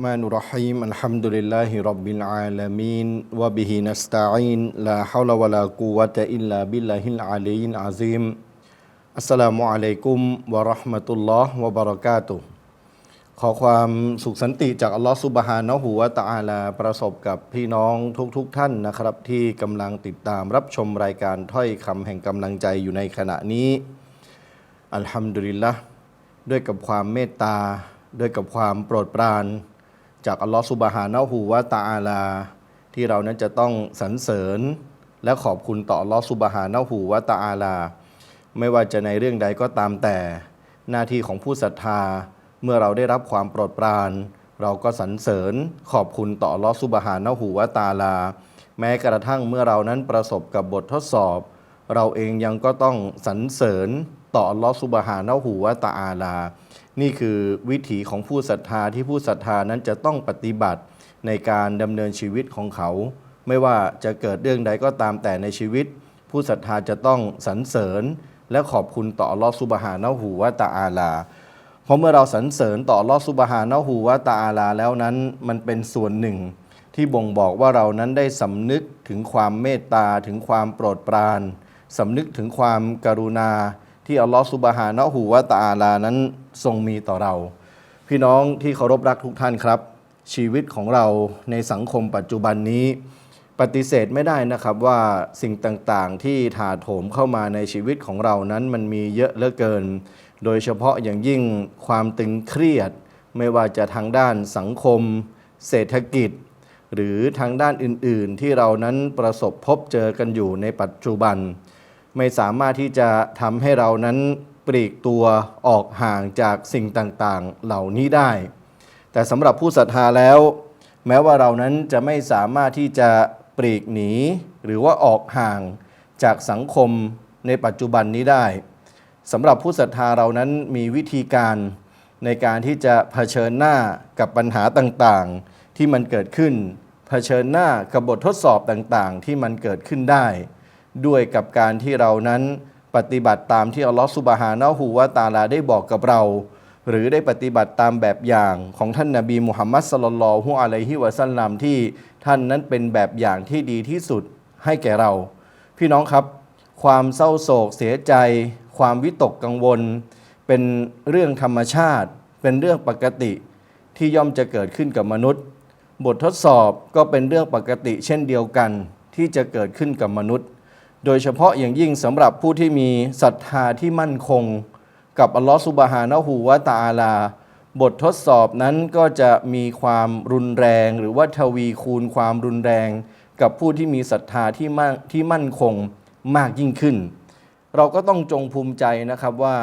الرحمن الرحيم الحمد لله رب العالمين وبه نستعين لا حول ولا قوة إلا بالله العلي العظيم السلام عليكم ورحمة الله وبركاته ขอความสุขสันติจากอัลลอฮฺสุบฮานะหูวะตะอาลาประสบกับพี่น้องทุกๆทท่านนะครับ ที่กำลังติดตามรับชมรายการถ้อยคำแห่งกำลังใจอยู่ในขณะนี้ อัลฮัมดุลิลละด้วยกับความเมตตา ด้วยกับความโปรดปราน จากอัลลอฮฺซุบฮานะฮูวะตะอาลา ที่เรานั้นจะต้องสรรเสริญและขอบคุณต่ออัลลอฮฺซุบฮานะฮูวะตะอาลา ไม่ว่าจะในเรื่องใดก็ตามแต่ หน้าที่ของผู้ศรัทธา เมื่อเราได้รับความโปรดปราน เราก็สรรเสริญขอบคุณต่ออัลลอฮฺซุบฮานะฮูวะตะอาลา แม้กระทั่งเมื่อเรานั้นประสบกับบททดสอบ เราเองยังก็ต้องสรรเสริญ ต่ออัลลอฮฺซุบฮานะฮูวะตะอาลา นี่คือวิถีของผู้ศรัทธาที่ผู้ศรัทธานั้นจะต้องปฏิบัติในการดำเนินชีวิตของเขา ไม่ว่าจะเกิดเรื่องใดก็ตามแต่ในชีวิต ผู้ศรัทธาจะต้องสรรเสริญ และขอบคุณต่ออัลลอฮฺซุบฮานะฮูวะตะอาลาเพราะเมื่อเราสรรเสริญต่ออัลลอฮฺซุบฮานะฮูวะตะอาลาแล้วนั้นมันเป็นส่วนหนึ่งที่บ่งบอกว่าเรานั้นได้สำนึกถึงความเมตตาถึงความโปรดปรานสำนึกถึงความกรุณา ที่อัลลอฮฺซุบฮานะฮูวะตาลานั้นทรงมีต่อเรา พี่น้องที่เคารพรักทุกท่านครับ ชีวิตของเราในสังคมปัจจุบันนี้ ปฏิเสธไม่ได้นะครับว่าสิ่งต่างๆ ที่ถาโถมเข้ามาในชีวิตของเรานั้นมันมีเยอะเหลือเกิน โดยเฉพาะอย่างยิ่งความตึงเครียด ไม่ว่าจะทางด้านสังคม เศรษฐกิจ หรือทางด้านอื่นๆ ที่เรานั้นประสบพบเจอกันอยู่ในปัจจุบัน ไม่สามารถที่จะทำให้เรานั้นปลีกตัวออกห่างจากสิ่งต่างๆ เหล่านี้ได้ แต่สำหรับผู้ศรัทธาแล้ว แม้ว่าเรานั้นจะไม่สามารถที่จะปลีกหนี หรือว่าออกห่างจากสังคมในปัจจุบันนี้ได้สำหรับผู้ศรัทธาเรานั้นมีวิธีการในการที่จะเผชิญหน้ากับปัญหาต่างๆ ที่มันเกิดขึ้นเผชิญหน้ากับบททดสอบต่างๆ ที่มันเกิดขึ้นได้ ด้วยกับการที่เรานั้นปฏิบัติตามที่อัลลอฮฺสุบฮานะฮูวะตาลาได้บอกกับเรา หรือได้ปฏิบัติตามแบบอย่างของท่านนาบีมุฮัมมัดสลลัลฮุอะลัยฮิวะสัลลัมที่ท่านนั้นเป็นแบบอย่างที่ดีที่สุดให้แก่เรา พี่น้องครับ ความเศร้าโศกเสียใจ ความวิตกกังวล เป็นเรื่องธรรมชาติ เป็นเรื่องปกติที่ย่อมจะเกิดขึ้นกับมนุษย์ บททดสอบก็เป็นเรื่องปกติเช่นเดียวกันที่จะเกิดขึ้นกับมนุษย์ โดยเฉพาะอย่างยิ่งสำหรับผู้ที่มีศรัทธาที่มั่นคง กับอัลลอฮฺสุบฮานะฮูวะตะอาลา บททดสอบนั้นก็จะมีความรุนแรง หรือว่าทวีคูณความรุนแรง กับผู้ที่มีศรัทธาที่มั่นที่มั่นคงมากยิ่งขึ้น เราก็ต้องจงภูมิใจนะครับว่า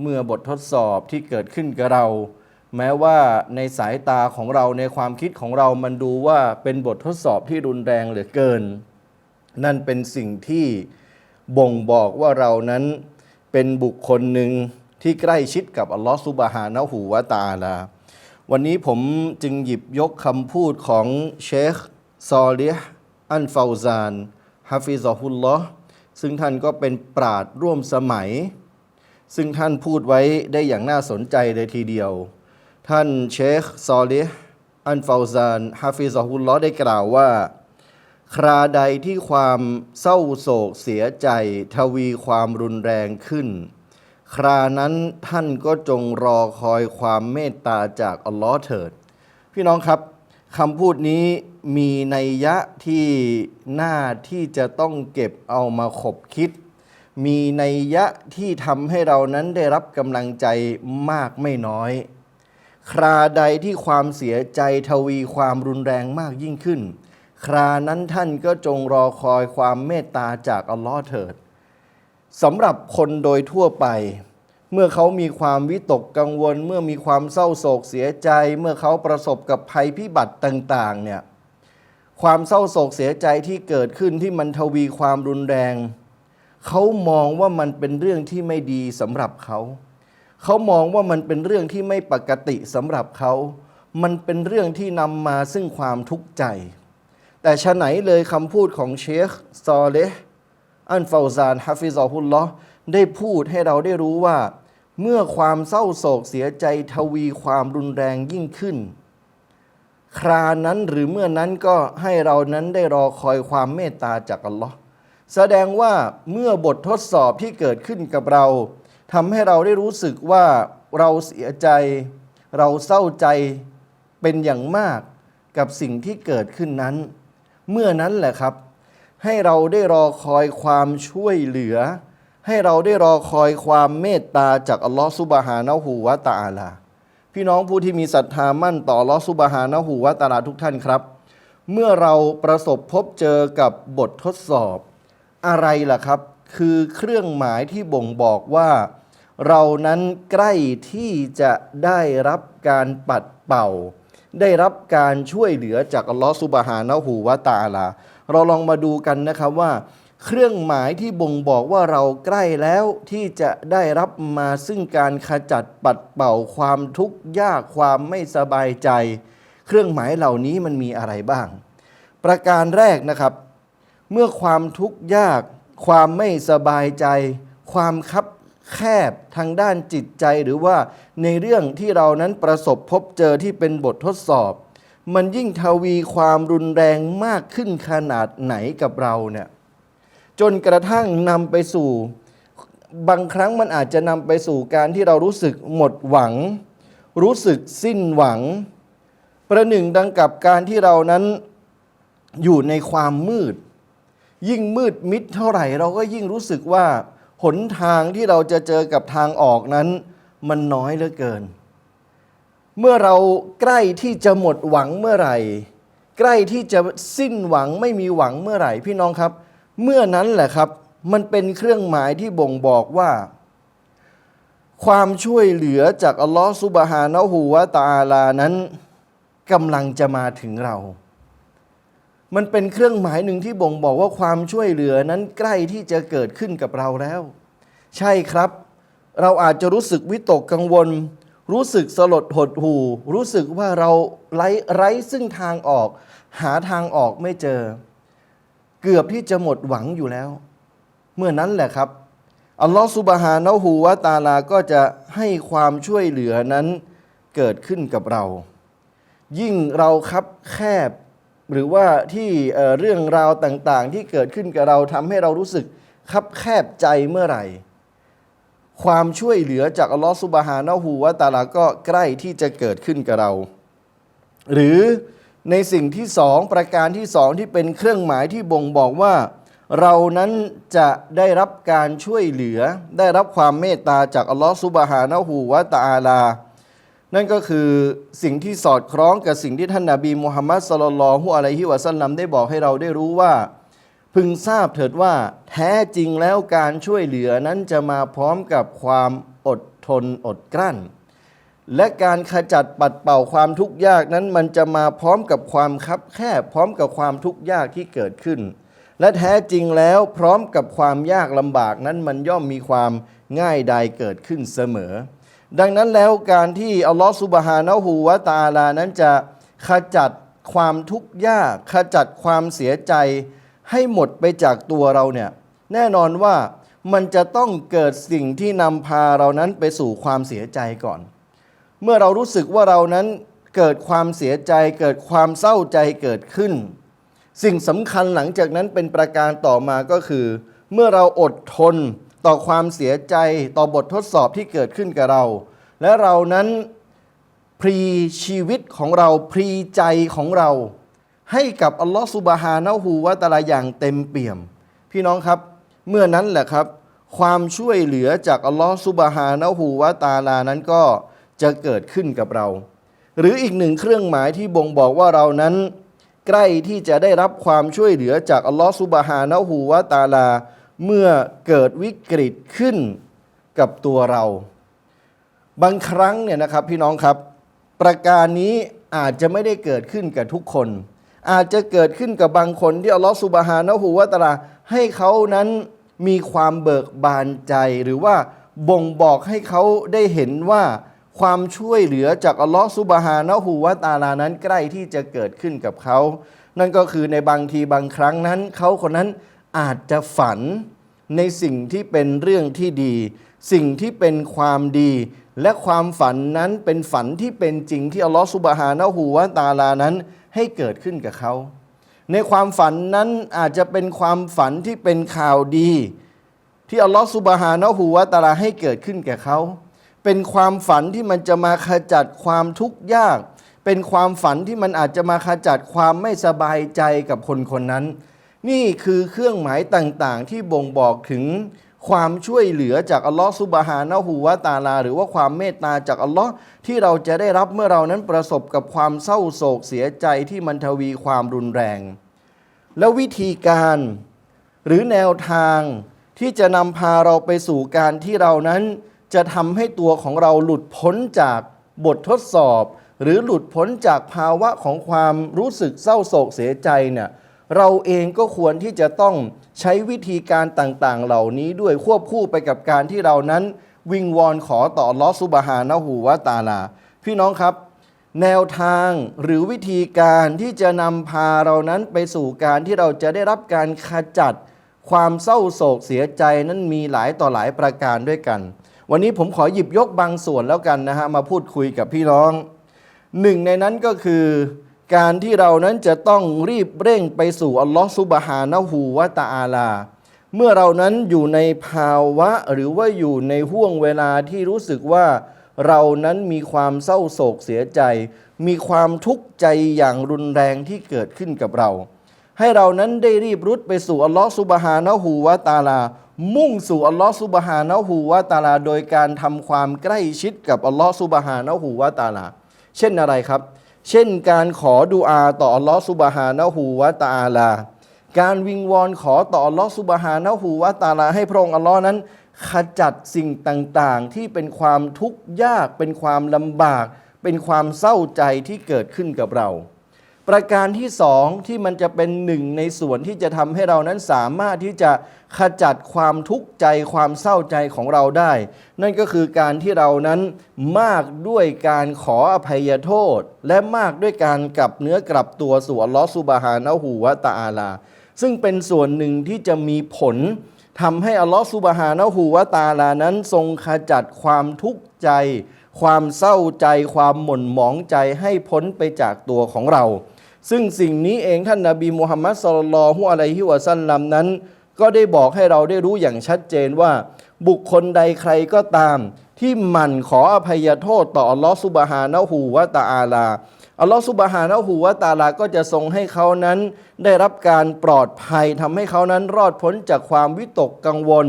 เมื่อบททดสอบที่เกิดขึ้นกับเรา แม้ว่าในสายตาของเราในความคิดของเรามันดูว่าเป็นบททดสอบที่รุนแรงเหลือเกิน นั่นเป็นสิ่งที่บ่งบอกว่าเรานั้นเป็นบุคคลหนึ่งที่ใกล้ชิดกับอัลลอฮฺซุบฮานะฮูวะตาลา วันนี้ผมจึงหยิบยกคำพูดของเชคซอลิห์อันฟาวซานฮะฟิซอฮุลลอฮ์ซึ่งท่านก็เป็นปราดร่วมสมัย ซึ่งท่านพูดไว้ได้อย่างน่าสนใจเลยทีเดียว ท่านเชคซอลิห์อันฟาวซานฮะฟิซอฮุลลอฮ์ได้กล่าวว่า คราใดที่ความเศร้าโศกเสียใจทวีความรุนแรงขึ้น ครานั้นท่านก็จงรอคอยความเมตตาจากอัลลอฮ์เถิด พี่น้องครับคำพูดนี้มีนัยยะที่หน่าที่จะต้องเก็บเอามาขบคิด มีนัยยะที่ทำให้เรานั้นได้รับกำลังใจมากไม่น้อย คราใดที่ความเสียใจทวีความรุนแรงมากยิ่งขึ้น ครานั้นท่านก็จงรอคอยความเมตตาจากอัลลอฮ์เถิดสำหรับคนโดยทั่วไป เมื่อเขามีความวิตกกังวล เมื่อมีความเศร้าโศกเสียใจ เมื่อเขาประสบกับภัยพิบัติต่างๆเนี่ยความเศร้าโศกเสียใจที่เกิดขึ้นที่มันทวีความรุนแรง เขามองว่ามันเป็นเรื่องที่ไม่ดีสำหรับเขา เขามองว่ามันเป็นเรื่องที่ไม่ปกติสำหรับเขา มันเป็นเรื่องที่นำมาซึ่งความทุกข์ใจ แต่ฉะไหนเลยคำพูดของเชคซอเลห์อันฟาวซานฮะฟิซอฮุลลอได้พูดให้เราได้รู้ว่า เมื่อความเศร้าโศกเสียใจทวีความรุนแรงยิ่งขึ้น ครานั้นหรือเมื่อนั้นก็ให้เรานั้นได้รอคอยความเมตตาจากอัลลอฮ์แสดงว่าเมื่อบททดสอบที่เกิดขึ้นกับเราทำให้เราได้รู้สึกว่าเราเสียใจ เราเศร้าใจเป็นอย่างมากกับสิ่งที่เกิดขึ้นนั้น เมื่อนั้นแหละครับ ให้เราได้รอคอยความช่วยเหลือ ให้เราได้รอคอยความเมตตาจากอัลลอฮฺซุบฮานะฮูวะตะอาลา พี่น้องผู้ที่มีศรัทธามั่นต่ออัลลอฮฺซุบฮานะฮูวะตะอาลาทุกท่านครับ เมื่อเราประสบพบเจอกับบททดสอบ อะไรล่ะครับ คือเครื่องหมายที่บ่งบอกว่า เรานั้นใกล้ที่จะได้รับการปัดเป่า ได้รับการช่วยเหลือจากอัลลอฮฺซุบฮานะฮูวะตาลา เราลองมาดูกันนะครับว่า เครื่องหมายที่บ่งบอกว่าเราใกล้แล้วที่จะได้รับมาซึ่งการขจัดปัดเป่าความทุกข์ยากความไม่สบายใจ เครื่องหมายเหล่านี้มันมีอะไรบ้าง ประการแรกนะครับ เมื่อความทุกข์ยาก ความไม่สบายใจ ความคับ แคบทางด้านจิตใจหรือว่าในเรื่องที่เรานั้นประสบพบเจอที่เป็นบททดสอบ มันยิ่งทวีความรุนแรงมากขึ้นขนาดไหนกับเราเนี่ยจนกระทั่งนำไปสู่ บางครั้งมันอาจจะนำไปสู่การที่เรารู้สึกหมดหวัง รู้สึกสิ้นหวัง ประหนึ่งดังกับการที่เรานั้นอยู่ในความมืด ยิ่งมืดมิดเท่าไหร่ เราก็ยิ่งรู้สึกว่า หนทางที่เราจะเจอกับทางออกนั้น มันน้อยเหลือเกิน เมื่อเราใกล้ที่จะหมดหวังเมื่อไหร่ ใกล้ที่จะสิ้นหวังไม่มีหวังเมื่อไหร่ พี่น้องครับ เมื่อนั้นแหละครับ มันเป็นเครื่องหมายที่บ่งบอกว่า ความช่วยเหลือจากอัลลอฮฺซุบฮานะฮูวะตาลานั้นกำลังจะมาถึงเรา มันเป็นเครื่องหมายหนึ่งที่บ่งบอกว่าความช่วยเหลือนั้นใกล้ที่จะเกิดขึ้นกับเราแล้ว ใช่ครับ เราอาจจะรู้สึกวิตกกังวล รู้สึกสลดหดหู่ รู้สึกว่าเราไร้ไร้ซึ่งทางออก หาทางออกไม่เจอ เกือบที่จะหมดหวังอยู่แล้ว เมื่อนั้นแหละครับอัลลอฮฺสุบฮานะฮูวะตาลาก็จะให้ความช่วยเหลือนั้นเกิดขึ้นกับเรา ยิ่งเราคับแคบ หรือว่าที่เรื่องราวต่างๆ ที่เกิดขึ้นกับเราทำให้เรารู้สึกคับแคบใจเมื่อไหร่ ความช่วยเหลือจากอัลลอฮฺสุบฮานะฮูวะตาลาก็ใกล้ที่จะเกิดขึ้นกับเรา หรือในสิ่งที่สองประการที่สองที่เป็นเครื่องหมายที่บ่งบอกว่า เรานั้นจะได้รับการช่วยเหลือ ได้รับความเมตตาจากอัลลอฮฺซุบฮานะฮูวะตาลา นั่นก็คือสิ่งที่สอดคล้องกับสิ่งที่ท่านนาบีมุฮัมมัดสลลัลฮุอะลัยฮิวะสัลลัมได้บอกให้เราได้รู้ว่า พึงทราบเถิดว่าแท้จริงแล้วการช่วยเหลือนั้นจะมาพร้อมกับความอดทนอดกลั้น และการขจัดปัดเป่าความทุกข์ยากนั้นมันจะมาพร้อมกับความคับแคบพร้อมกับความทุกข์ยากที่เกิดขึ้น และแท้จริงแล้วพร้อมกับความยากลำบากนั้นมันย่อมมีความง่ายใดเกิดขึ้นเสมอ ดังนั้นแล้วการที่อัลลอฮฺสุบฮานะฮูวะตาลานั้นจะขจัดความทุกข์ยาก ขจัดความเสียใจให้หมดไปจากตัวเราเนี่ยแน่นอนว่ามันจะต้องเกิดสิ่งที่นำพาเรานั้นไปสู่ความเสียใจก่อน เมื่อเรารู้สึกว่าเรานั้นเกิดความเสียใจ เกิดความเศร้าใจเกิดขึ้น สิ่งสำคัญหลังจากนั้นเป็นประการต่อมาก็คือ เมื่อเราอดทน ต่อความเสียใจต่อบททดสอบที่เกิดขึ้นกับเรา และเรานั้นพรีชีวิตของเราพรีใจของเรา ให้กับอัลลอฮฺสุบฮานะฮูวะตะอาลาอย่างเต็มเปี่ยม พี่น้องครับ เมื่อนั้นแหละครับ ความช่วยเหลือจากอัลลอฮฺสุบฮานะฮูวะตาลานั้นก็จะเกิดขึ้นกับเรา หรืออีกหนึ่งเครื่องหมายที่บ่งบอกว่าเรานั้น ใกล้ที่จะได้รับความช่วยเหลือจากอัลลอฮฺสุบฮานะฮูวะตาลา เมื่อเกิดวิกฤตขึ้นกับตัวเรา บางครั้งเนี่ยนะครับพี่น้องครับ ประการนี้อาจจะไม่ได้เกิดขึ้นกับทุกคน อาจจะเกิดขึ้นกับบางคนที่อัลลอฮฺสุบฮานะฮูวะตาลาให้เขานั้นมีความเบิกบานใจหรือว่าบ่งบอกให้เขาได้เห็นว่าความช่วยเหลือจากอัลลอฮฺสุบฮานะฮูวะตาลานั้นใกล้ที่จะเกิดขึ้นกับเขา นั่นก็คือในบางทีบางครั้งนั้นเขาคนนั้น อาจจะฝันในสิ่งที่เป็นเรื่องที่ดี สิ่งที่เป็นความดี และความฝันนั้นเป็นฝันที่เป็นจริงที่อัลลอฮฺสุบฮานะฮูวะตาลานั้นให้เกิดขึ้นกับเขา ในความฝันนั้นอาจจะเป็นความฝันที่เป็นข่าวดี ที่อัลลอฮฺสุบฮานะฮูวะตาลาให้เกิดขึ้นแก่เขา เป็นความฝันที่มันจะมาขจัดความทุกข์ยาก เป็นความฝันที่มันอาจจะมาขจัดความไม่สบายใจกับคนคนนั้น นี่คือเครื่องหมายต่างๆ ที่บ่งบอกถึงความช่วยเหลือจากอัลลอฮฺซุบฮานะฮูวะตาลา หรือว่าความเมตตาจากอัลลอฮ์ที่เราจะได้รับเมื่อเรานั้นประสบกับความเศร้าโศกเสียใจที่มันทวีความรุนแรง แล้ววิธีการหรือแนวทางที่จะนำพาเราไปสู่การที่เรานั้นจะทำให้ตัวของเราหลุดพ้นจากบททดสอบ หรือหลุดพ้นจากภาวะของความรู้สึกเศร้าโศกเสียใจเนี่ย เราเองก็ควรที่จะต้องใช้วิธีการต่างๆ เหล่านี้ด้วยควบคู่ไปกับการที่เรานั้น วิงวอนขอต่อลอฮฺซุบฮานะฮูวะตาลา พี่น้องครับ แนวทางหรือวิธีการที่จะนำพาเรานั้นไปสู่การที่เราจะได้รับการขจัด ความเศร้าโศกเสียใจนั้นมีหลายต่อหลายประการด้วยกัน วันนี้ผมขอหยิบยกบางส่วนแล้วกันนะฮะมาพูดคุยกับพี่น้องหนึ่งในนั้นก็คือ การที่เรานั้นจะต้องรีบเร่งไปสู่อัลลอฮฺซุบฮานะฮูวะตะอาลา เมื่อเรานั้นอยู่ในภาวะหรือว่าอยู่ในห่วงเวลาที่รู้สึกว่าเรานั้นมีความเศร้าโศกเสียใจ มีความทุกข์ใจอย่างรุนแรงที่เกิดขึ้นกับเรา ให้เรานั้นได้รีบรุดไปสู่อัลลอฮฺซุบฮานะฮูวะตาลา มุ่งสู่อัลลอฮฺซุบฮานะฮูวะตาลา โดยการทำความใกล้ชิดกับอัลลอฮฺซุบฮานะฮูวะตาลา เช่นอะไรครับ เช่นการขอดุอาต่ออัลลอฮฺซุบฮานะฮูวะตาลา การวิงวอนขอต่ออัลลอฮฺซุบฮานะฮูวะตาลา ให้พระองค์อัลลอฮ์นั้น ขจัดสิ่งต่างๆ ที่เป็นความทุกข์ยาก เป็นความลำบาก เป็นความเศร้าใจที่เกิดขึ้นกับเรา ประการที่สองที่มันจะเป็นหนึ่งในส่วนที่จะทำให้เรานั้นสามารถที่จะ ขจัดความทุกข์ใจความเศร้าใจของเราได้ นั่นก็คือการที่เรานั้นมากด้วยการขออภัยโทษ และมากด้วยการกลับเนื้อกลับตัวสู่อัลลอฮฺซุบฮานะฮูวะตะอาลา ซึ่งเป็นส่วนหนึ่งที่จะมีผลทำให้อัลลอฮฺซุบฮานะฮูวะตะอาลานั้นทรงขจัดความทุกข์ใจ ความเศร้าใจ ความหม่นหมองใจให้พ้นไปจากตัวของเรา ซึ่งสิ่งนี้เองท่านนาบีมุฮัมมัดสลลัลฮุอะลัยฮิวะซัลลัมนั้น ก็ได้บอกให้เราได้รู้อย่างชัดเจนว่า บุคคลใดใครก็ตาม ที่หมั่นขออภัยโทษต่ออัลลอฮฺซุบฮานะฮูวะตะอาลาอัลลอฮฺซุบฮานะฮูวะตาลาก็จะทรงให้เขานั้น ได้รับการปลอดภัยทำให้เขานั้นรอดพ้นจากความวิตกกังวล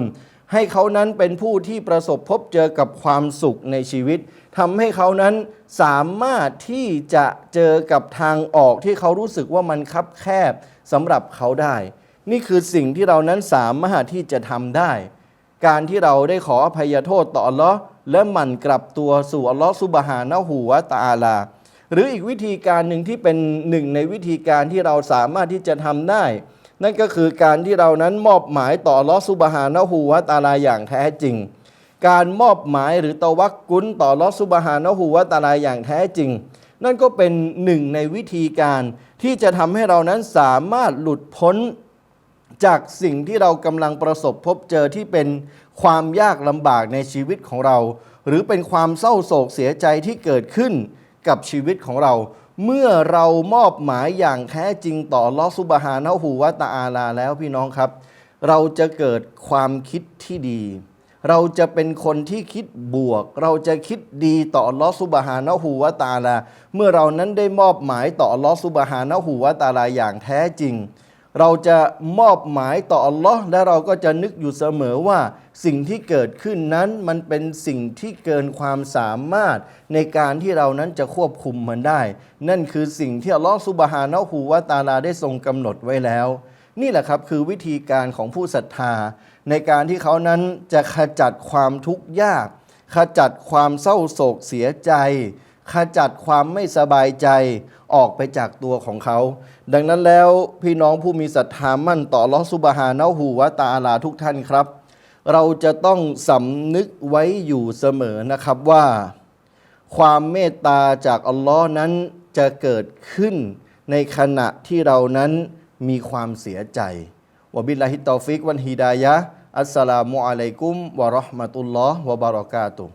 ให้เขานั้นเป็นผู้ที่ประสบพบเจอกับความสุขในชีวิตทำให้เขานั้นสามารถที่จะเจอกับทางออกที่เขารู้สึกว่ามันคับแคบสำหรับเขาได้ นี่คือสิ่งที่เรานั้นสามารถที่จะทำได้ การที่เราได้ขออภัยโทษต่ออัลลอฮ์และหมั่นกลับตัวสู่อัลลอฮ์ซุบฮานะฮูวะตาลา หรืออีกวิธีการหนึ่งที่เป็นหนึ่งในวิธีการที่เราสามารถที่จะทำได้ นั่นก็คือการที่เรานั้นมอบหมายต่ออัลลอฮ์ซุบฮานะฮูวะตาลาอย่างแท้จริง การมอบหมายหรือตะวักกุนต่ออัลลอฮ์ซุบฮานะฮูวะตาลาอย่างแท้จริงนั่นก็เป็นหนึ่งในวิธีการที่จะทำให้เรานั้นสามารถหลุดพ้น จากสิ่งที่เรากำลังประสบพบเจอที่เป็นความยากลำบากในชีวิตของเรา หรือเป็นความเศร้าโศกเสียใจที่เกิดขึ้นกับชีวิตของเรา เมื่อเรามอบหมายอย่างแท้จริงต่อลอสุบฮานะฮูวะตะอาลาแล้วพี่น้องครับ เราจะเกิดความคิดที่ดี เราจะเป็นคนที่คิดบวก เราจะคิดดีต่อลอฮฺซุบฮานะฮูวะตาลา เมื่อเรานั้นได้มอบหมายต่อลอฮฺซุบฮานะฮูวะตาลาอย่างแท้จริง เราจะมอบหมายต่ออัลลอฮ์และเราก็จะนึกอยู่เสมอว่า สิ่งที่เกิดขึ้นนั้นมันเป็นสิ่งที่เกินความสามารถ ในการที่เรานั้นจะควบคุมมันได้ นั่นคือสิ่งที่อัลลอฮ์ซุบฮานะฮูวะตาลาได้ทรงกำหนดไว้แล้ว นี่แหละครับคือวิธีการของผู้ศรัทธา ในการที่เขานั้นจะขจัดความทุกข์ยาก ขจัดความเศร้าโศกเสียใจ ขจัดความไม่สบายใจออกไปจากตัวของเขา ดังนั้นแล้วพี่น้องผู้มีศรัทธามั่นต่อลอฮฺซุบฮานะฮูวะตะอาลาทุกท่านครับ เราจะต้องสำนึกไว้อยู่เสมอนะครับว่า ความเมตตาจากอัลลอฮ์นั้นจะเกิดขึ้นในขณะที่เรานั้นมีความเสียใจวบิลลาฮิตตอฟิกวันฮิดายะอัสสลามุอะลัยกุมวะราะห์มะตุลลอฮ์วะบารอกาตุ